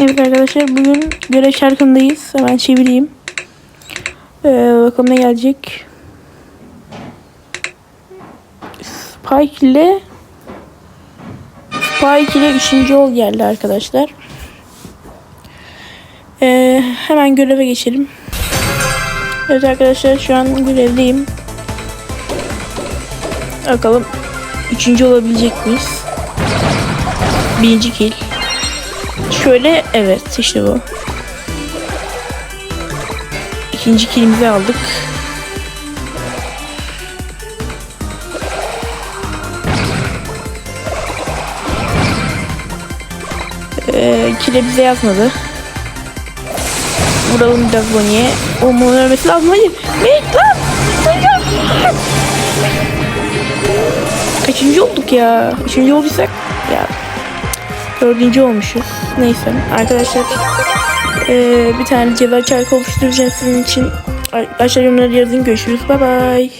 Evet arkadaşlar bugün görev şarkındayız. Hemen çevireyim. Ee, bakalım ne gelecek. Spike ile Spike ile 3. yol geldi arkadaşlar. Ee, hemen göreve geçelim. Evet arkadaşlar şu an görevdeyim. Bakalım 3. olabilecek miyiz? Birinci kill. Şöyle evet işte bu. İkinci kilimizi aldık. Ee, kile bize yazmadı. Vuralım biraz Bonnie'ye. Oğlum onun ölmesi lazım. Hayır. Ne? Lan! Kaçıncı olduk ya? Üçüncü olduysak ya Dördüncü olmuşuz. Neyse arkadaşlar eee, bir tane ceza çarkı oluşturacağım sizin için. Aşağı yorumları yazın. Görüşürüz. Bay bay.